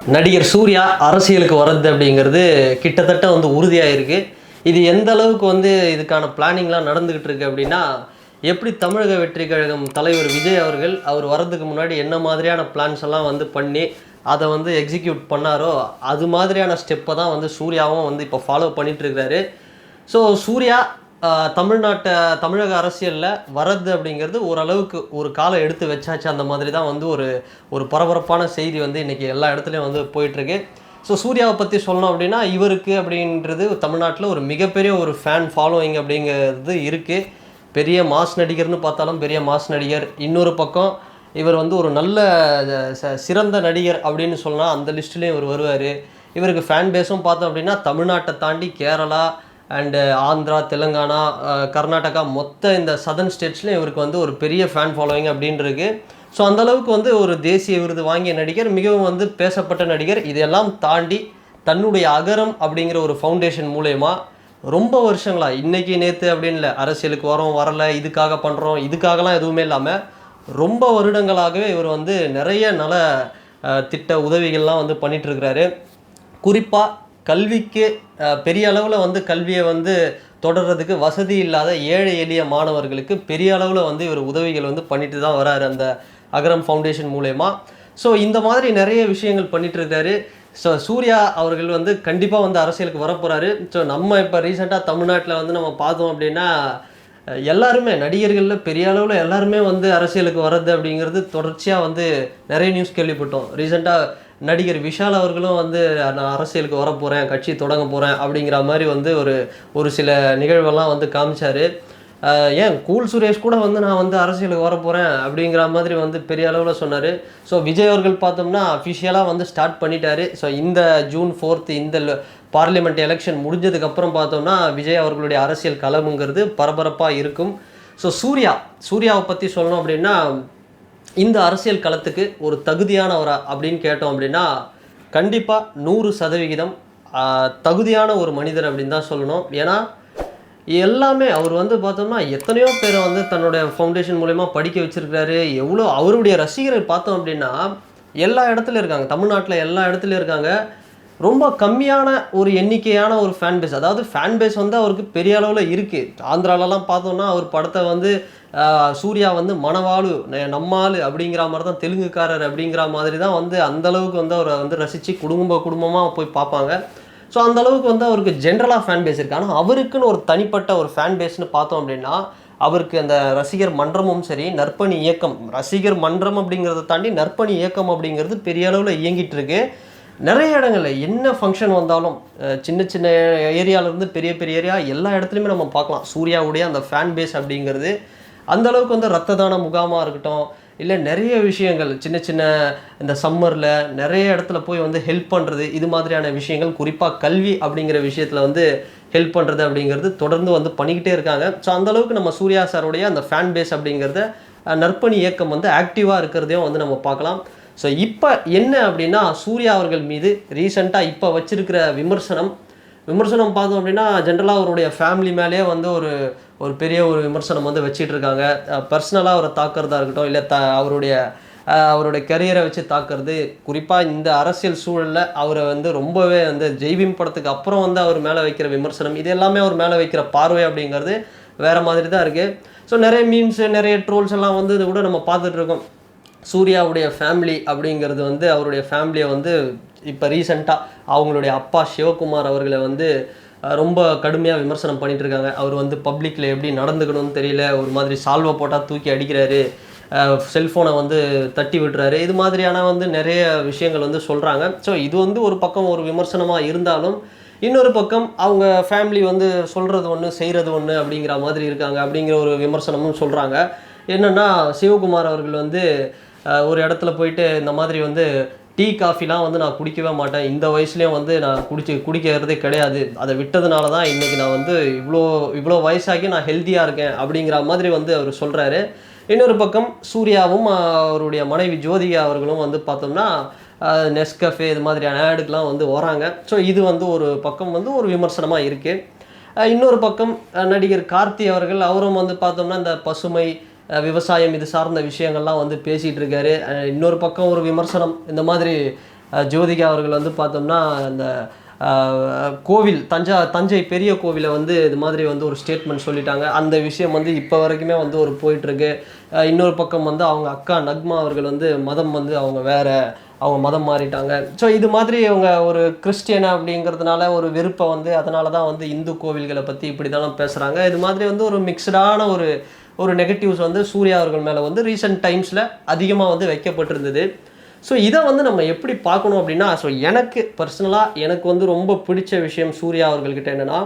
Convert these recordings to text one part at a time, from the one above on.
நடிகர் சூர்யா அரசியலுக்கு வர்றது அப்படிங்கிறது கிட்டத்தட்ட வந்து உறுதியாக இருக்குது இது எந்த அளவுக்கு வந்து இதுக்கான பிளானிங்லாம் நடந்துக்கிட்டு இருக்கு அப்படின்னா எப்படி தமிழக வெற்றி கழகம் தலைவர் விஜய் அவர்கள் அவர் வர்றதுக்கு முன்னாடி என்ன மாதிரியான பிளான்ஸ் எல்லாம் வந்து பண்ணி அதை வந்து எக்ஸிக்யூட் பண்ணாரோ அது மாதிரியான ஸ்டெப்பை தான் வந்து சூர்யாவும் வந்து இப்போ ஃபாலோ பண்ணிட்டு ஸோ சூர்யா தமிழ்நாட்டை தமிழக அரசியலில் வரது அப்படிங்கிறது ஓரளவுக்கு ஒரு காலம் எடுத்து வச்சாச்சு. அந்த மாதிரி தான் வந்து ஒரு ஒரு பரபரப்பான செய்தி வந்து இன்றைக்கி எல்லா இடத்துலையும் வந்து போயிட்டுருக்கு. ஸோ சூர்யாவை பற்றி சொல்லணும் அப்படின்னா இவருக்கு அப்படின்றது தமிழ்நாட்டில் ஒரு மிகப்பெரிய ஒரு ஃபேன் ஃபாலோயிங் அப்படிங்கிறது இருக்குது பெரிய மாஸ் நடிகர்னு பார்த்தாலும் பெரிய மாஸ் நடிகர். இன்னொரு பக்கம் இவர் வந்து ஒரு நல்ல ச- சிறந்த நடிகர் அப்படின்னு சொல்லலாம் அந்த லிஸ்ட்லேயும் இவர் வருவார். இவருக்கு ஃபேன் பேஸும் பார்த்தோம் அப்படின்னா தமிழ்நாட்டை தாண்டி Kerala and uh, Andhra Telangana uh, Karnataka மொத்த இந்த சதர்ன் ஸ்டேட்ஸ்லையும் இவருக்கு வந்து ஒரு பெரிய ஃபேன் ஃபாலோயிங் அப்படின்றது ஸோ அந்த அளவுக்கு வந்து ஒரு தேசிய விருது வாங்கிய நடிகர் மிகவும் வந்து பேசப்பட்ட நடிகர். இதெல்லாம் தாண்டி தன்னுடைய அகரம் அப்படிங்கிற ஒரு ஃபவுண்டேஷன் மூலயமா ரொம்ப வருஷங்களா இன்றைக்கி நேற்று அப்படின்னு இல்லை அரசியலுக்கு வரோம் வரல இதுக்காக பண்ணுறோம் இதுக்காகலாம் எதுவுமே இல்லாமல் ரொம்ப வருடங்களாகவே இவர் வந்து நிறைய நல uh, திட்ட உதவிகள்லாம் வந்து பண்ணிகிட்ருக்கிறாரு குறிப்பாக கல்விக்கு பெரிய அளவில் வந்து கல்வியை வந்து தொடர்றதுக்கு வசதி இல்லாத ஏழை எளிய மாணவர்களுக்கு பெரிய அளவில் வந்து இவர் உதவிகள் வந்து பண்ணிட்டு தான் வராரு அந்த அகரம் ஃபவுண்டேஷன் மூலயமா. ஸோ இந்த மாதிரி நிறைய விஷயங்கள் பண்ணிட்டு இருக்காரு. ஸோ சூர்யா அவர்கள் வந்து கண்டிப்பாக வந்து அரசியலுக்கு வரப்போகிறாரு ஸோ நம்ம இப்போ ரீசெண்டாக தமிழ்நாட்டில் வந்து நம்ம பார்த்தோம் அப்படின்னா எல்லாருமே நடிகர்களில் பெரிய அளவில் எல்லாருமே வந்து அரசியலுக்கு வர்றது அப்படிங்கிறது தொடர்ச்சியாக வந்து நிறைய நியூஸ் கேள்விப்பட்டோம். ரீசெண்டாக நடிகர் விஷால் அவர்களும் வந்து நான் அரசியலுக்கு வர போகிறேன் கட்சி தொடங்க போகிறேன் அப்படிங்கிற மாதிரி வந்து ஒரு ஒரு சில நிகழ்வெல்லாம் வந்து காமிச்சார். ஏன் கூல் சுரேஷ் கூட வந்து நான் வந்து அரசியலுக்கு வர போகிறேன் அப்படிங்கிற மாதிரி வந்து பெரிய அளவில் சொன்னார். ஸோ விஜய் அவர்கள் பார்த்தோம்னா அஃபிஷியலாக வந்து ஸ்டார்ட் பண்ணிட்டாரு. ஸோ இந்த ஜூன் ஃபோர்த்து இந்த பார்லிமெண்ட் எலெக்ஷன் முடிஞ்சதுக்கப்புறம் பார்த்தோம்னா விஜய் அவர்களுடைய அரசியல் களமுங்கிறது பரபரப்பாக இருக்கும். ஸோ சூர்யா சூர்யாவை பற்றி சொல்லணும் அப்படின்னா இந்த அரசியல் களத்துக்கு ஒரு தகுதியானவரா அப்படின்னு கேட்டோம் அப்படின்னா கண்டிப்பாக நூறு சதவிகிதம் தகுதியான ஒரு மனிதர் அப்படின்னு தான் சொல்லணும். ஏன்னா எல்லாமே அவர் வந்து பார்த்தோம்னா எத்தனையோ பேரை வந்து தன்னுடைய ஃபவுண்டேஷன் மூலயமா படிக்க வச்சுருக்கிறாரு. எவ்வளோ அவருடைய ரசிகர்கள் பார்த்தோம் அப்படின்னா எல்லா இடத்துலையும் இருக்காங்க. தமிழ்நாட்டில் எல்லா இடத்துலையும் இருக்காங்க. ரொம்ப கம்மியான ஒரு எண்ணிக்கையான ஒரு ஃபேன் பேஸ் அதாவது ஃபேன் பேஸ் வந்து அவருக்கு பெரிய அளவில் இருக்குது ஆந்திராலலாம் பார்த்தோம்னா அவர் படத்தை வந்து சூர்யா வந்து மணவாளு நம்மாள் அப்படிங்கிற மாதிரி தான் தெலுங்குக்காரர் அப்படிங்கிற மாதிரி தான் வந்து அந்த அளவுக்கு வந்து அவரை வந்து ரசித்து குடும்ப குடும்பமாக போய் பார்ப்பாங்க. ஸோ அந்த அளவுக்கு வந்து அவருக்கு ஜென்ரலாக ஃபேன் பேஸ் இருக்குது ஆனால் அவருக்குன்னு ஒரு தனிப்பட்ட ஒரு ஃபேன் பேஸ்னு பார்த்தோம் அப்படின்னா அவருக்கு அந்த ரசிகர் மன்றமும் சரி நற்பணி இயக்கம் ரசிகர் மன்றம் அப்படிங்கிறத தாண்டி நற்பணி இயக்கம் அப்படிங்கிறது பெரிய அளவில் இயங்கிட்டு இருக்குது நிறைய இடங்கள்ல என்ன ஃபங்க்ஷன் வந்தாலும் சின்ன சின்ன ஏரியாவிலேருந்து பெரிய பெரிய ஏரியா எல்லா இடத்துலையுமே நம்ம பார்க்கலாம். சூர்யாவுடைய அந்த ஃபேன் பேஸ் அப்படிங்கிறது அந்த அளவுக்கு வந்து ரத்த தான முகாமாக இருக்கட்டும் இல்லை நிறைய விஷயங்கள் சின்ன சின்ன இந்த சம்மரில் நிறைய இடத்துல போய் வந்து ஹெல்ப் பண்ணுறது இது மாதிரியான விஷயங்கள் குறிப்பாக கல்வி அப்படிங்கிற விஷயத்தில் வந்து ஹெல்ப் பண்ணுறது அப்படிங்கிறது தொடர்ந்து வந்து பண்ணிக்கிட்டே இருக்காங்க. ஸோ அந்தளவுக்கு நம்ம சூர்யா சாருடைய அந்த ஃபேன் பேஸ் அப்படிங்கிறத நற்பணி இயக்கம் வந்து ஆக்டிவாக இருக்கிறதையும் வந்து நம்ம பார்க்கலாம். ஸோ இப்போ என்ன அப்படின்னா சூர்யா அவர்கள் மீது ரீசெண்டாக இப்போ வச்சிருக்கிற விமர்சனம். விமர்சனம் பார்த்தோம் அப்படின்னா ஜென்ரலாக அவருடைய ஃபேமிலி மேலேயே வந்து ஒரு ஒரு பெரிய ஒரு விமர்சனம் வந்து வச்சிட்டு இருக்காங்க பர்சனலாக அவரை தாக்குறதா இருக்கட்டும் இல்லை த அவருடைய அவருடைய கரியரை வச்சு தாக்குறது. குறிப்பாக இந்த அரசியல் சூழலில் அவரை வந்து ரொம்பவே வந்து ஜெய்பீம் படத்துக்கு அப்புறம் வந்து அவர் மேலே வைக்கிற விமர்சனம் இது எல்லாமே அவர் மேலே வைக்கிற பார்வை அப்படிங்கிறது வேற மாதிரி தான் இருக்குது ஸோ நிறைய மீம்ஸ் நிறைய ட்ரோல்ஸ் எல்லாம் வந்து இது கூட நம்ம பார்த்துட்ருக்கோம் சூர்யாவுடைய ஃபேமிலி அப்படிங்கிறது வந்து அவருடைய ஃபேமிலியை வந்து இப்போ ரீசெண்டாக அவங்களுடைய அப்பா சிவகுமார் அவர்களை வந்து ரொம்ப கடுமையாக விமர்சனம் பண்ணிட்டு இருக்காங்க அவர் வந்து பப்ளிக்கில் எப்படி நடந்துக்கணும்னு தெரியல. ஒரு மாதிரி சால்வை போட்டால் தூக்கி அடிக்கிறாரு. செல்ஃபோனை வந்து தட்டி விடுறாரு இது மாதிரியான வந்து நிறைய விஷயங்கள் வந்து சொல்கிறாங்க ஸோ இது வந்து ஒரு பக்கம் ஒரு விமர்சனமாக இருந்தாலும் இன்னொரு பக்கம் அவங்க ஃபேமிலி வந்து சொல்கிறது ஒன்று செய்கிறது ஒன்று அப்படிங்கிற மாதிரி இருக்காங்க அப்படிங்கிற ஒரு விமர்சனமும் சொல்கிறாங்க என்னென்னா சிவகுமார் அவர்கள் வந்து ஒரு இடத்துல போயிட்டு இந்த மாதிரி வந்து டீ காஃபிலாம் வந்து நான் குடிக்கவே மாட்டேன். இந்த வயசுலேயும் வந்து நான் குடிச்சு குடிக்கிறதே கிடையாது. அதை விட்டதுனால தான் இன்றைக்கி நான் வந்து இவ்வளோ இவ்வளோ வயசாகி நான் ஹெல்த்தியாக இருக்கேன் அப்படிங்கிற மாதிரி வந்து அவர் சொல்கிறாரு இன்னொரு பக்கம் சூர்யாவும் அவருடைய மனைவி ஜோதிகா அவர்களும் வந்து பார்த்தோம்னா நெஸ்கஃபே இது மாதிரியான ஆடுக்கெலாம் வந்து வராங்க. ஸோ இது வந்து ஒரு பக்கம் வந்து ஒரு விமர்சனமாக இருக்குது இன்னொரு பக்கம் நடிகர் கார்த்தி அவர்கள் அவரும் வந்து பார்த்தோம்னா இந்த பசுமை விவசாயம் இது சார்ந்த விஷயங்கள்லாம் வந்து பேசிகிட்டு இருக்காரு இன்னொரு பக்கம் ஒரு விமர்சனம். இந்த மாதிரி ஜோதிகா அவர்கள் வந்து பார்த்தோம்னா அந்த கோவில் தஞ்சா தஞ்சை பெரிய கோவிலை வந்து இது மாதிரி வந்து ஒரு ஸ்டேட்மெண்ட் சொல்லிட்டாங்க. அந்த விஷயம் வந்து இப்போ வரைக்குமே வந்து ஒரு போயிட்டுருக்கு இன்னொரு பக்கம் வந்து அவங்க அக்கா நக்மா அவர்கள் வந்து மதம் வந்து அவங்க வேற அவங்க மதம் மாறிட்டாங்க. ஸோ இது மாதிரி அவங்க ஒரு கிறிஸ்டியன் அப்படிங்கிறதுனால ஒரு வெறுப்பை வந்து அதனால தான் வந்து இந்து கோவில்களை பற்றி இப்படி தானே பேசுகிறாங்க இது மாதிரி வந்து ஒரு மிக்சடான ஒரு ஒரு நெகட்டிவ்ஸ் வந்து சூர்யா அவர்கள் மேலே வந்து ரீசெண்ட் டைம்ஸில் அதிகமாக வந்து வைக்கப்பட்டிருந்தது. ஸோ இதை வந்து நம்ம எப்படி பார்க்கணும் அப்படின்னா ஸோ எனக்கு பர்சனலாக எனக்கு வந்து ரொம்ப பிடிச்ச விஷயம் சூர்யா அவர்கள்கிட்ட என்னென்னா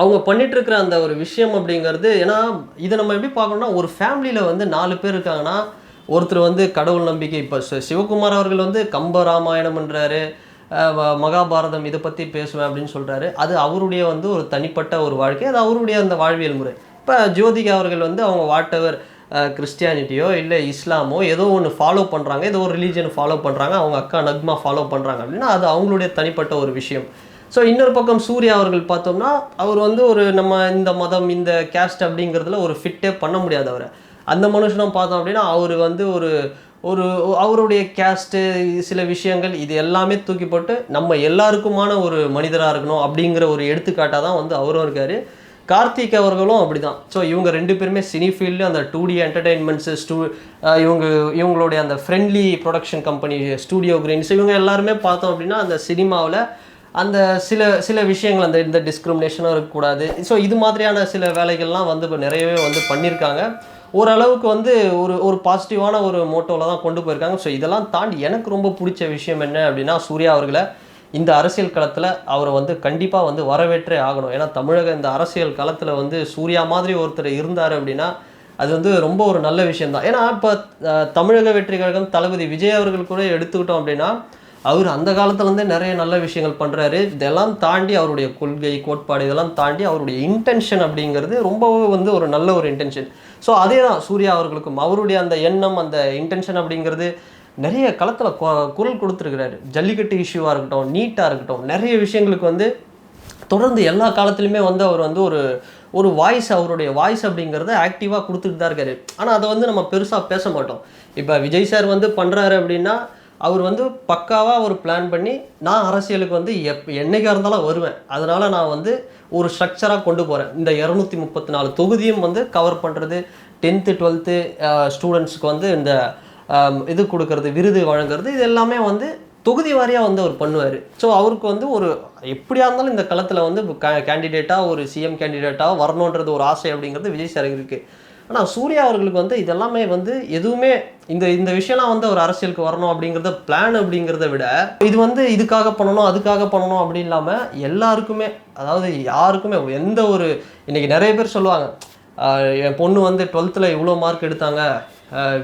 அவங்க பண்ணிட்டுருக்கிற அந்த ஒரு விஷயம் அப்படிங்கிறது ஏன்னா இதை நம்ம எப்படி பார்க்கணும்னா ஒரு ஃபேமிலியில் வந்து நாலு பேர் இருக்காங்கன்னா ஒருத்தர் வந்து கடவுள் நம்பிக்கை இப்போ சிவகுமார் அவர்கள் வந்து கம்ப ராமாயணம் பண்ணுறாரு மகாபாரதம் இதை பற்றி பேசுவேன் அப்படின்னு சொல்கிறாரு அது அவருடைய வந்து ஒரு தனிப்பட்ட ஒரு வாழ்க்கை அது அவருடைய அந்த வாழ்வியல் முறை. இப்போ ஜோதிகா அவர்கள் வந்து அவங்க வாட் எவர் கிறிஸ்டியானிட்டியோ இல்லை இஸ்லாமோ ஏதோ ஒன்று ஃபாலோ பண்ணுறாங்க ஏதோ ஒரு ரிலீஜன் ஃபாலோ பண்ணுறாங்க அவங்க அக்கா நக்மா ஃபாலோ பண்ணுறாங்க அப்படின்னா அது அவங்களுடைய தனிப்பட்ட ஒரு விஷயம். ஸோ இன்னொரு பக்கம் சூர்யா அவர்கள் பார்த்தோம்னா அவர் வந்து ஒரு நம்ம இந்த மதம் இந்த கேஸ்ட் அப்படிங்கிறதுல ஒரு ஃபிட்டே பண்ண முடியாது அவரை. அந்த மனுஷனும் பார்த்தோம் அப்படின்னா அவர் வந்து ஒரு ஒரு அவருடைய கேஸ்ட்டு சில விஷயங்கள் இது எல்லாமே தூக்கி போட்டு நம்ம எல்லாருக்குமான ஒரு மனிதராக இருக்கணும் அப்படிங்கிற ஒரு எடுத்துக்காட்டாக தான் வந்து அவரும் இருக்கார். கார்த்திக் அவர்களும் அப்படிதான். ஸோ இவங்க ரெண்டு பேருமே சினி ஃபீல்டு அந்த டூ டி என்டர்டெயின்மெண்ட்ஸு ஸ்டூ இவங்க இவங்களுடைய அந்த friendly production company Studio Greens இவங்க எல்லாருமே பார்த்தோம் அப்படின்னா அந்த சினிமாவில் அந்த சில சில விஷயங்கள் அந்த இந்த டிஸ்கிரிமினேஷனும் இருக்கக்கூடாது. ஸோ இது மாதிரியான சில வேலைகள்லாம் வந்து இப்போ நிறையவே வந்து பண்ணியிருக்காங்க ஓரளவுக்கு வந்து ஒரு ஒரு பாசிட்டிவான ஒரு மோட்டோவில் தான் கொண்டு போயிருக்காங்க. ஸோ இதெல்லாம் தாண்டி எனக்கு ரொம்ப பிடிச்ச விஷயம் என்ன அப்படின்னா சூர்யா அவர்களை இந்த அரசியல் களத்தில் அவரை வந்து கண்டிப்பாக வந்து வரவேற்றே ஆகணும். ஏன்னா தமிழக இந்த அரசியல் களத்தில் வந்து சூர்யா மாதிரி ஒருத்தர் இருந்தார் அப்படின்னா அது வந்து ரொம்ப ஒரு நல்ல விஷயம்தான். ஏன்னா இப்போ தமிழக வெற்றி கழகம் தளபதி விஜய் அவர்கள் கூட எடுத்துக்கிட்டோம் அப்படின்னா அவர் அந்த காலத்துலேருந்தே நிறைய நல்ல விஷயங்கள் பண்ணுறாரு இதெல்லாம் தாண்டி அவருடைய கொள்கை கோட்பாடு இதெல்லாம் தாண்டி அவருடைய இன்டென்ஷன் அப்படிங்கிறது ரொம்பவே வந்து ஒரு நல்ல ஒரு இன்டென்ஷன் ஸோ அதே தான் சூர்யா அவர்களுக்கும். அவருடைய அந்த எண்ணம் அந்த இன்டென்ஷன் அப்படிங்கிறது நிறைய களத்தில் குரல் கொடுத்துருக்கிறாரு. ஜல்லிக்கட்டு இஷ்யூவாக இருக்கட்டும் நீட்டாக இருக்கட்டும் நிறைய விஷயங்களுக்கு வந்து தொடர்ந்து எல்லா காலத்துலையுமே வந்து அவர் வந்து ஒரு ஒரு வாய்ஸ் அவருடைய வாய்ஸ் அப்படிங்கிறத ஆக்டிவாக கொடுத்துட்டு தான் இருக்காரு. ஆனால் அதை வந்து நம்ம பெருசாக பேச மாட்டோம். இப்போ விஜய் சார் வந்து பண்ணுறாரு அப்படின்னா அவர் வந்து பக்காவாக ஒரு பிளான் பண்ணி நான் அரசியலுக்கு வந்து எப் என்றைக்காக இருந்தாலும் வருவேன். அதனால் நான் வந்து ஒரு ஸ்ட்ரக்சராக கொண்டு போகிறேன் இந்த இரநூத்தி முப்பத்தி நாலு தொகுதியும் வந்து கவர் பண்ணுறது டென்த்து டுவெல்த்து ஸ்டூடெண்ட்ஸுக்கு வந்து இந்த இது கொடுக்கறது விருது வழங்குறது இது எல்லாமே வந்து தொகுதி வாரியாக வந்து அவர் பண்ணுவார். ஸோ அவருக்கு வந்து ஒரு எப்படியா இருந்தாலும் இந்த களத்தில் வந்து கேண்டிடேட்டாக ஒரு சிஎம் கேண்டிடேட்டாக வரணுன்றது ஒரு ஆசை அப்படிங்கிறது விஜய் சார் இருக்குது ஆனால் சூர்யா அவர்களுக்கு வந்து இதெல்லாமே வந்து எதுவுமே இந்த இந்த விஷயம்லாம் வந்து ஒரு அரசியலுக்கு வரணும் அப்படிங்கிறத பிளான் அப்படிங்கிறத விட இது வந்து இதுக்காக பண்ணணும் அதுக்காக பண்ணணும் அப்படி இல்லாமல் எல்லாருக்குமே அதாவது யாருக்குமே எந்த ஒரு இன்றைக்கி நிறைய பேர் சொல்லுவாங்க என் பொண்ணு வந்து டுவெல்த்தில் இவ்வளோ மார்க் எடுத்தாங்க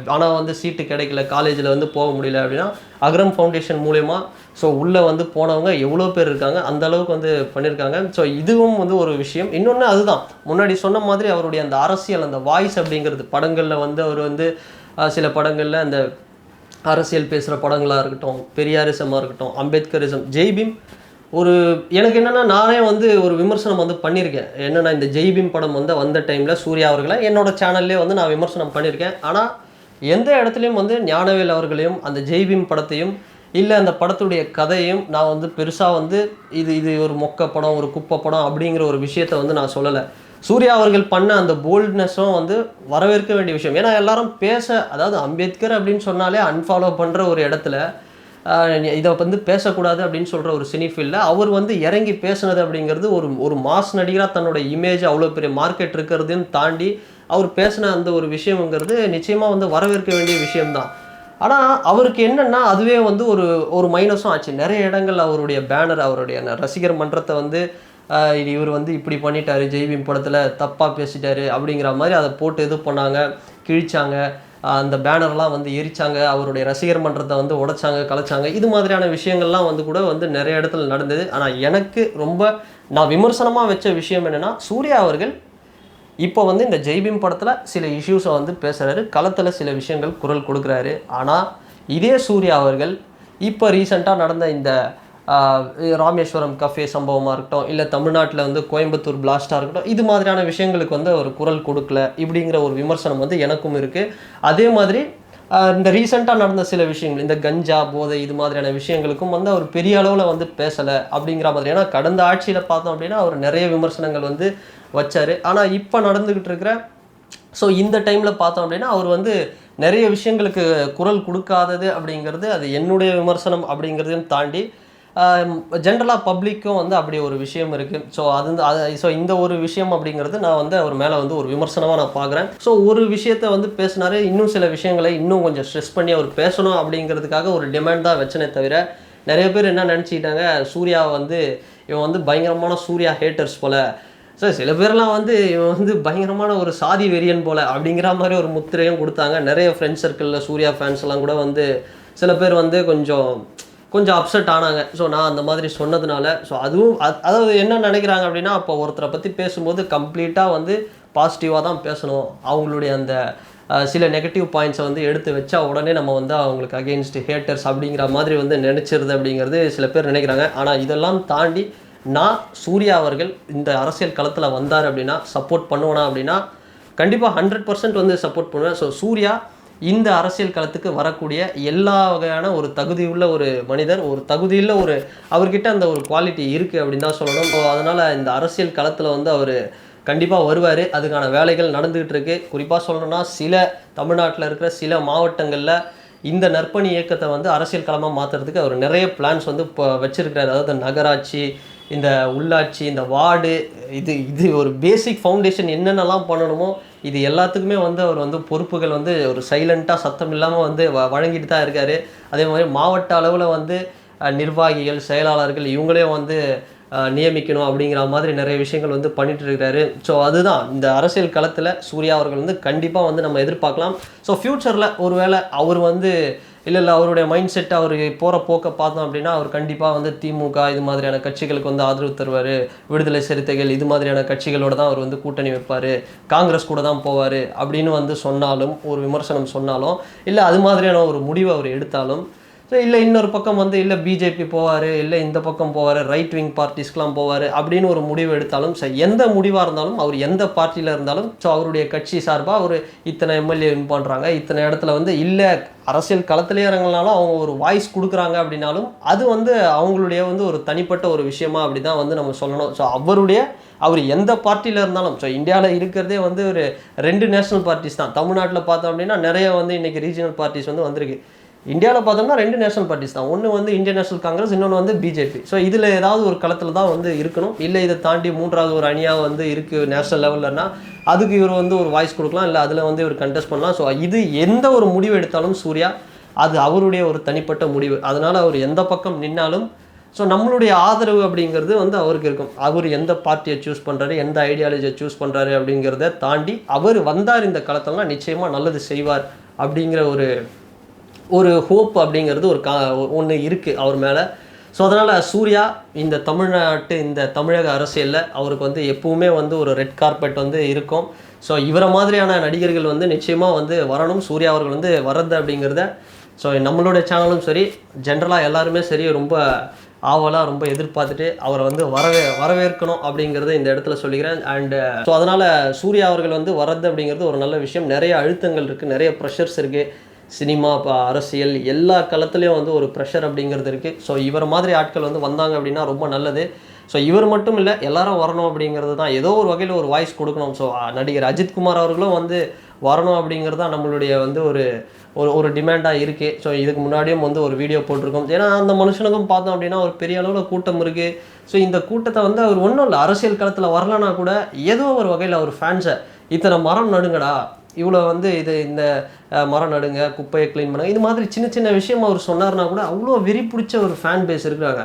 ஆனால் வந்து சீட்டு கிடைக்கல காலேஜில் வந்து போக முடியல அப்படின்னா அக்ரம் ஃபவுண்டேஷன் மூலயமா ஸோ உள்ளே வந்து போனவங்க எவ்வளோ பேர் இருக்காங்க அந்த அளவுக்கு வந்து பண்ணியிருக்காங்க ஸோ இதுவும் வந்து ஒரு விஷயம். இன்னொன்று அதுதான். முன்னாடி சொன்ன மாதிரி அவருடைய அந்த அரசியல் அந்த வாய்ஸ் அப்படிங்கிறது படங்களில் வந்து அவர் வந்து சில படங்களில் அந்த அரசியல் பேசுகிற படங்களாக இருக்கட்டும் பெரியாரிசமாக இருக்கட்டும் அம்பேத்கரிசம் ஜெய்பீம் ஒரு எனக்கு என்னென்னா நானே வந்து ஒரு விமர்சனம் வந்து பண்ணியிருக்கேன் என்னென்னா இந்த ஜெய்பீம் படம் வந்து வந்த டைமில் சூர்யா அவர்களை என்னோடய சேனல்லே வந்து நான் விமர்சனம் பண்ணியிருக்கேன் ஆனால் எந்த இடத்துலையும் வந்து ஞானவேல் அவர்களையும் அந்த ஜெய்பீம் படத்தையும் இல்லை அந்த படத்துடைய கதையும் நான் வந்து பெருசாக வந்து இது இது ஒரு மொக்க படம் ஒரு குப்பை படம் அப்படிங்கிற ஒரு விஷயத்தை வந்து நான் சொல்லலை. சூர்யா அவர்கள் பண்ண அந்த போல்ட்னஸும் வந்து வரவேற்க வேண்டிய விஷயம். ஏன்னா எல்லாரும் பேச அதாவது அம்பேத்கர் அப்படின்னு சொன்னாலே அன்ஃபாலோ பண்ணுற ஒரு இடத்துல இதை வந்து பேசக்கூடாது அப்படின்னு சொல்கிற ஒரு சினிஃபீல்டில் அவர் வந்து இறங்கி பேசுனது அப்படிங்கிறது ஒரு ஒரு மாஸ் நடிகராக தன்னோட இமேஜ் அவ்வளோ பெரிய மார்க்கெட் இருக்கிறதுன்னு தாண்டி அவர் பேசின அந்த ஒரு விஷயம்ங்கிறது நிச்சயமாக வந்து வரவேற்க வேண்டிய விஷயம்தான். ஆனால் அவருக்கு என்னென்னா அதுவே வந்து ஒரு ஒரு மைனஸும் ஆச்சு. நிறைய இடங்கள் அவருடைய பேனர் அவருடைய ரசிகர் மன்றத்தை வந்து இவர் வந்து இப்படி பண்ணிட்டாரு ஜெய்பீம் படத்தில் தப்பாக பேசிட்டாரு அப்படிங்கிற மாதிரி அதை போட்டு இது பண்ணாங்க கிழிச்சாங்க. அந்த பேனர்லாம் வந்து எரிச்சாங்க அவருடைய ரசிகர் மன்றத்தை வந்து உடைச்சாங்க கலைச்சாங்க. இது மாதிரியான விஷயங்கள்லாம் வந்து கூட வந்து நிறைய இடத்துல நடந்தது. ஆனால் எனக்கு ரொம்ப நான் விமர்சனமாக வச்ச விஷயம் என்னென்னா சூர்யா அவர்கள் இப்போ வந்து இந்த ஜெய்பீம் படத்தில் சில இஷ்யூஸை வந்து பேசுகிறாரு களத்தில் சில விஷயங்கள் குரல் கொடுக்குறாரு. ஆனால் இதே சூர்யா அவர்கள் இப்போ ரீசெண்டாக நடந்த இந்த ராமேஸ்வரம் கஃபே சம்பவமாக இருக்கட்டும் இல்லை தமிழ்நாட்டில் வந்து கோயம்புத்தூர் பிளாஸ்டாக இருக்கட்டும் இது மாதிரியான விஷயங்களுக்கு வந்து ஒரு குரல் கொடுக்கல இப்படிங்கிற ஒரு விமர்சனம் வந்து எனக்கும் இருக்குது அதே மாதிரி இந்த ரீசெண்டாக நடந்த சில விஷயங்கள் இந்த கஞ்சா போதை இது மாதிரியான விஷயங்களுக்கும் வந்து அவர் பெரிய அளவில் வந்து பேசலை அப்படிங்கிற மாதிரி. ஏன்னா கடந்த ஆட்சியில் பார்த்தோம் அப்படின்னா அவர் நிறைய விமர்சனங்கள் வந்து வச்சார். ஆனால் இப்போ நடந்துக்கிட்டு இருக்கிற ஸோ இந்த டைமில் பார்த்தோம் அப்படின்னா அவர் வந்து நிறைய விஷயங்களுக்கு குரல் கொடுக்காதது அப்படிங்கிறது அது என்னுடைய விமர்சனம் அப்படிங்கிறதையும் தாண்டி ஜென்ரலாக பப்ளிக்கும் வந்து அப்படி ஒரு விஷயம் இருக்குது ஸோ அது வந்து அது ஸோ இந்த ஒரு விஷயம் அப்படிங்கிறது நான் வந்து அவர் மேலே வந்து ஒரு விமர்சனமாக நான் பார்க்குறேன். ஸோ ஒரு விஷயத்தை வந்து பேசினாரு இன்னும் சில விஷயங்களை இன்னும் கொஞ்சம் ஸ்ட்ரெஸ் பண்ணி அவர் பேசணும் அப்படிங்கிறதுக்காக ஒரு டிமாண்ட் தான் வச்சனே தவிர நிறைய பேர் என்ன நினச்சிக்கிட்டாங்க சூர்யா வந்து இவன் வந்து பயங்கரமான சூர்யா ஹேட்டர்ஸ் போல். ஸோ சில பேர்லாம் வந்து இவன் வந்து பயங்கரமான ஒரு சாதி வெறியன் போல் அப்படிங்கிற மாதிரி ஒரு முத்திரையும் கொடுத்தாங்க. நிறைய ஃப்ரெண்ட்ஸ் சர்க்கிளில் சூர்யா ஃபேன்ஸ் எல்லாம் கூட வந்து சில பேர் வந்து கொஞ்சம் கொஞ்சம் அப்செட் ஆனாங்க. ஸோ நான் அந்த மாதிரி சொன்னதுனால ஸோ அதுவும் அதாவது என்ன நினைக்கிறாங்க அப்படின்னா அப்போ ஒருத்தரை பற்றி பேசும்போது கம்ப்ளீட்டாக வந்து பாசிட்டிவாக தான் பேசணும். அவங்களுடைய அந்த சில நெகட்டிவ் பாயிண்ட்ஸை வந்து எடுத்து வச்சா உடனே நம்ம வந்து அவங்களுக்கு அகெயின்ஸ்ட் ஹேட்டர்ஸ் அப்படிங்கிற மாதிரி வந்து நினச்சிருது அப்படிங்கிறது சில பேர் நினைக்கிறாங்க. ஆனால் இதெல்லாம் தாண்டி நான் சூர்யா அவர்கள் இந்த அரசியல் களத்தில் வந்தார் அப்படின்னா சப்போர்ட் பண்ணுவேனா அப்படின்னா கண்டிப்பாக ஹண்ட்ரட் பர்சன்ட் வந்து சப்போர்ட் பண்ணுவேன். ஸோ சூர்யா இந்த அரசியல் களத்துக்கு வரக்கூடிய எல்லா வகையான ஒரு தகுதியுள்ள ஒரு மனிதர் ஒரு தகுதியில் ஒரு அவர்கிட்ட அந்த ஒரு குவாலிட்டி இருக்குது அப்படின்னு தான் சொல்லணும். ஸோ அதனால் இந்த அரசியல் களத்தில் வந்து அவர் கண்டிப்பாக வருவார். அதுக்கான வேலைகள் நடந்துக்கிட்டு இருக்கு. குறிப்பாக சொல்லணும்னா சில தமிழ்நாட்டில் இருக்கிற சில மாவட்டங்களில் இந்த நற்பணி இயக்கத்தை வந்து அரசியல் களமாக மாற்றுறதுக்கு அவர் நிறைய பிளான்ஸ் வந்து இப்போ வச்சுருக்கிறார். அதாவது நகராட்சி இந்த உள்ளாட்சி இந்த வார்டு இது இது ஒரு பேசிக் ஃபவுண்டேஷன் என்னென்னலாம் பண்ணணுமோ இது எல்லாத்துக்குமே வந்து அவர் வந்து பொறுப்புகள் வந்து ஒரு சைலண்ட்டாக சத்தம் இல்லாமல் வந்து வ வழங்கிட்டு தான் இருக்கார். அதே மாதிரி மாவட்ட அளவில் வந்து நிர்வாகிகள் செயலாளர்கள் இவங்களே வந்து நியமிக்கணும் அப்படிங்கிற மாதிரி நிறைய விஷயங்கள் வந்து பண்ணிட்டு இருக்கிறாரு ஸோ அதுதான். இந்த அரசியல் களத்தில் சூர்யா அவர்கள் வந்து கண்டிப்பாக வந்து நம்ம எதிர்பார்க்கலாம். ஸோ ஃப்யூச்சரில் ஒருவேளை அவர் வந்து இல்லை இல்லை அவருடைய மைண்ட் செட் அவர் போகிற போக்கை பார்த்தோம் அப்படின்னா அவர் கண்டிப்பாக வந்து திமுக இது மாதிரியான கட்சிகளுக்கு வந்து ஆதரவு தருவார். விடுதலை சிறுத்தைகள் இது மாதிரியான கட்சிகளோட தான் அவர் வந்து கூட்டணி வைப்பார். காங்கிரஸ் கூட தான் போவார் அப்படின்னு வந்து சொன்னாலும் ஒரு விமர்சனம் சொன்னாலும் இல்லை அது மாதிரியான ஒரு முடிவை அவர் எடுத்தாலும் ஸோ இல்லை இன்னொரு பக்கம் வந்து இல்லை பிஜேபி போவார் இல்லை இந்த பக்கம் போவார் ரைட் விங் பார்ட்டிஸ்க்கெலாம் போவார் அப்படின்னு ஒரு முடிவு எடுத்தாலும் சரி. எந்த முடிவாக இருந்தாலும் அவர் எந்த பார்ட்டியில் இருந்தாலும் ஸோ அவருடைய கட்சி சார்பாக அவர் இத்தனை எம்எல்ஏ வின் பண்ணுறாங்க இத்தனை இடத்துல வந்து இல்லை அரசியல் களத்திலே இறங்கினாலும் அவங்க ஒரு வாய்ஸ் கொடுக்குறாங்க அப்படின்னாலும் அது வந்து அவங்களுடைய வந்து ஒரு தனிப்பட்ட ஒரு விஷயமா அப்படி தான் வந்து நம்ம சொல்லணும். ஸோ அவருடைய அவர் எந்த பார்ட்டியில் இருந்தாலும் ஸோ இந்தியாவில் இருக்கிறதே வந்து ஒரு ரெண்டு நேஷனல் பார்ட்டிஸ் தான். தமிழ்நாட்டில் பார்த்தோம் அப்படின்னா நிறைய வந்து இன்றைக்கி ரீஜனல் பார்ட்டிஸ் வந்து வந்திருக்கு. இந்தியாவில் பார்த்தோம்னா ரெண்டு நேஷனல் பார்ட்டிஸ் தான். ஒன்று வந்து இந்தியன் நேஷனல் காங்கிரஸ் இன்னொன்று வந்து பிஜேபி ஸோ இதில் ஏதாவது ஒரு களத்தில் தான் வந்து இருக்கணும். இல்லை இதை தாண்டி மூன்றாவது ஒரு அணியாக வந்து இருக்குது நேஷனல் லெவல்லனா அதுக்கு இவர் வந்து ஒரு வாய்ஸ் கொடுக்கலாம். இல்லை அதில் வந்து இவர் கண்டெஸ்ட் பண்ணலாம். ஸோ இது எந்த ஒரு முடிவு எடுத்தாலும் சூர்யா அது அவருடைய ஒரு தனிப்பட்ட முடிவு. அதனால் அவர் எந்த பக்கம் நின்னாலும் ஸோ நம்மளுடைய ஆதரவு அப்படிங்கிறது வந்து அவருக்கு இருக்கும். அவர் எந்த பார்ட்டியை சூஸ் பண்ணுறாரு எந்த ஐடியாலஜியை சூஸ் பண்ணுறாரு அப்படிங்கிறத தாண்டி அவர் வந்தார் இந்த களத்தெல்லாம் நிச்சயமாக நல்லது செய்வார் அப்படிங்கிற ஒரு ஒரு ஹோப் அப்படிங்கிறது ஒரு கா ஒன்று இருக்குது அவர் மேலே. ஸோ அதனால் சூர்யா இந்த தமிழ்நாட்டு இந்த தமிழக அரசியலில் அவருக்கு வந்து எப்பவுமே வந்து ஒரு ரெட் கார்பெட் வந்து இருக்கும். ஸோ இவரை மாதிரியான நடிகர்கள் வந்து நிச்சயமாக வந்து வரணும். சூர்யா அவர்கள் வந்து வர்றது அப்படிங்கிறத. ஸோ நம்மளோட சேனலும் சரி ஜென்ரலாக எல்லாருமே சரி ரொம்ப ஆவலாக ரொம்ப எதிர்பார்த்துட்டு அவரை வந்து வரவே வரவேற்கணும் அப்படிங்கிறத இந்த இடத்துல சொல்லிக்கிறேன். அண்டு ஸோ அதனால் சூர்யா அவர்கள் வந்து வர்றது அப்படிங்கிறது ஒரு நல்ல விஷயம். நிறைய அழுத்தங்கள் இருக்குது நிறைய ப்ரெஷர்ஸ் இருக்குது சினிமா இப்போ அரசியல் எல்லா களத்துலேயும் வந்து ஒரு ப்ரெஷர் அப்படிங்கிறது இருக்குது ஸோ இவர் மாதிரி ஆட்கள் வந்து வந்தாங்க அப்படின்னா ரொம்ப நல்லது. ஸோ இவர் மட்டும் இல்லை எல்லாரும் வரணும் அப்படிங்கிறது தான். ஏதோ ஒரு வகையில் ஒரு வாய்ஸ் கொடுக்கணும். ஸோ நடிகர் அஜித்குமார் அவர்களும் வந்து வரணும் அப்படிங்கிறது தான் நம்மளுடைய வந்து ஒரு ஒரு ஒரு டிமாண்டாக இருக்குது ஸோ இதுக்கு முன்னாடியும் வந்து ஒரு வீடியோ போட்டிருக்கோம். ஏன்னா அந்த மனுஷனுக்கும் பார்த்தோம் அப்படின்னா ஒரு பெரிய அளவில் கூட்டம் இருக்குது ஸோ இந்த கூட்டத்தை வந்து அவர் ஒன்றும் இல்லை அரசியல் களத்தில் வரலன்னா கூட ஏதோ ஒரு வகையில் அவர் ஃபேன்ஸை இத்தனை மரம் நடுங்கடா இவ்வளோ வந்து இது இந்த மரம் நடுங்க குப்பையை க்ளீன் பண்ணுங்க. இது மாதிரி சின்ன சின்ன விஷயம் அவர் சொன்னார்னா கூட அவ்வளோ விரி பிடிச்ச ஒரு ஃபேன் பேஸ் இருக்கிறாங்க.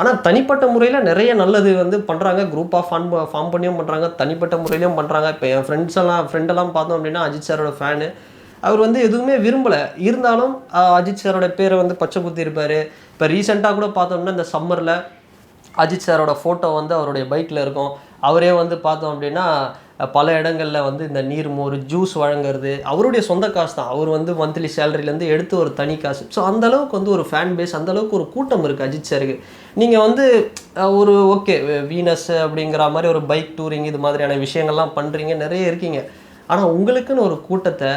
ஆனால் தனிப்பட்ட முறையில் நிறைய நல்லது வந்து பண்ணுறாங்க குரூப்பாக ஃபார்ம் ஃபார்ம் பண்ணியும் பண்ணுறாங்க தனிப்பட்ட முறையிலையும் பண்ணுறாங்க இப்போ என் ஃப்ரெண்ட்ஸ் எல்லாம் ஃப்ரெண்டெல்லாம் பார்த்தோம் அப்படின்னா அஜித் சாரோட ஃபேனு அவர் வந்து எதுவுமே விரும்பலை. இருந்தாலும் அஜித் சாரோட பேரை வந்து பச்சை குத்தி இருப்பார் இப்போ ரீசெண்டாக கூட பார்த்தோம்னா இந்த சம்மரில் அஜித் சாரோட ஃபோட்டோ வந்து அவருடைய பைக்கில் இருக்கும். அவரே வந்து பார்த்தோம் அப்படின்னா பல இடங்களில் வந்து இந்த நீர் மோர் ஜூஸ் வழங்குறது அவருடைய சொந்த காசு தான். அவர் வந்து மந்த்லி சேலரியிலேருந்து எடுத்து ஒரு தனி காசு. ஸோ அந்தளவுக்கு வந்து ஒரு ஃபேன் பேஸ் அந்தளவுக்கு ஒரு கூட்டம் இருக்குது அஜித் சாருக்கு நீங்கள் வந்து ஒரு ஓகே வீனஸ் அப்படிங்கிற மாதிரி ஒரு பைக் டூரிங் இது மாதிரியான விஷயங்கள்லாம் பண்ணுறீங்க நிறைய இருக்கீங்க. ஆனால் உங்களுக்குன்னு ஒரு கூட்டத்தை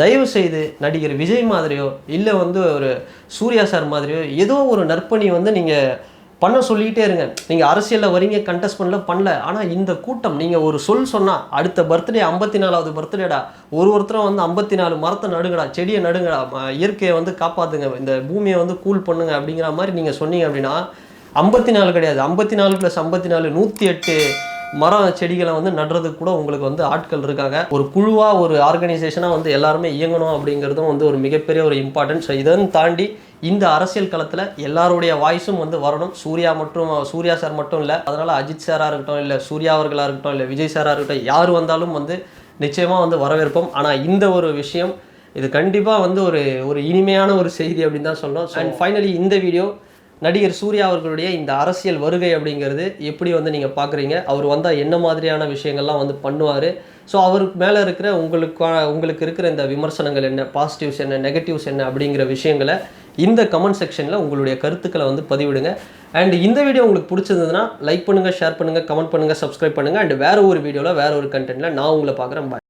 தயவு செய்து நடிகர் விஜய் மாதிரியோ இல்லை வந்து ஒரு சூர்யா சார் மாதிரியோ ஏதோ ஒரு நற்பணி வந்து நீங்கள் பண்ண சொல்லிக்கிட்டே இருங்க. நீங்கள் அரசியலில் வரீங்க கண்டெஸ்ட் பண்ணல பண்ணல. ஆனால் இந்த கூட்டம் நீங்கள் ஒரு சொல் சொன்னால் அடுத்த பர்த்டே ஐம்பத்தி நாலாவது பர்த்டேடா ஒரு ஒருத்தரும் வந்து ஐம்பத்தி நாலு மரத்தை நடுங்கடா செடியை நடுங்கடா இயற்கையை வந்து காப்பாற்றுங்க இந்த பூமியை வந்து கூல் பண்ணுங்க அப்படிங்கிற மாதிரி நீங்கள் சொன்னீங்க அப்படின்னா ஐம்பத்தி நாலு கிடையாது. ஐம்பத்தி நாலு ப்ளஸ் ஐம்பத்தி நாலு நூற்றி எட்டு மரம் செடிகளை வந்து நடுறதுக்கு கூட உங்களுக்கு வந்து ஆட்கள் இருக்காங்க. ஒரு குழுவாக ஒரு ஆர்கனைசேஷனாக வந்து எல்லாருமே இயங்கணும் அப்படிங்கிறதும் வந்து ஒரு மிகப்பெரிய ஒரு இம்பார்ட்டன்ஸ் இதன் தாண்டி இந்த அரசியல் களத்தில் எல்லாருடைய வாய்ஸும் வந்து வரணும். சூர்யா மட்டும் சூர்யா சார் மட்டும் இல்லை அதனால் அஜித் சாராக இருக்கட்டும் இல்லை சூர்யா அவர்களாக இருக்கட்டும் இல்லை விஜய் சாராக இருக்கட்டும் யார் வந்தாலும் வந்து நிச்சயமாக வந்து வரவேற்போம். ஆனால் இந்த ஒரு விஷயம் இது கண்டிப்பாக வந்து ஒரு ஒரு இனிமையான ஒரு செய்தி அப்படின்னு தான் சொல்லணும். அண்ட் ஃபைனலி இந்த வீடியோ நடிகர் சூர்யா அவர்களுடைய இந்த அரசியல் வருகை அப்படிங்கிறது எப்படி வந்து நீங்கள் பார்க்குறீங்க அவர் வந்தால் என்ன மாதிரியான விஷயங்கள்லாம் வந்து பண்ணுவார்? ஸோ அவருக்கு மேலே இருக்கிற உங்களுக்கு உங்களுக்கு இருக்கிற இந்த விமர்சனங்கள் என்ன? பாசிட்டிவ்ஸ் என்ன? நெகட்டிவ்ஸ் என்ன? அப்படிங்கிற விஷயங்களை இந்த கமெண்ட் செக்ஷனில் உங்களுடைய கருத்துக்களை வந்து பதிவிடுங்க. அண்ட் இந்த வீடியோ உங்களுக்கு பிடிச்சிருந்ததுன்னா லைக் பண்ணுங்கள் ஷேர் பண்ணுங்கள் கமெண்ட் பண்ணுங்கள் சப்ஸ்கிரைப் பண்ணுங்கள் அண்ட் வேறு ஒரு வீடியோவில் வேறு ஒரு கண்டென்ட்டில் நான் உங்களை பார்க்குறேன்.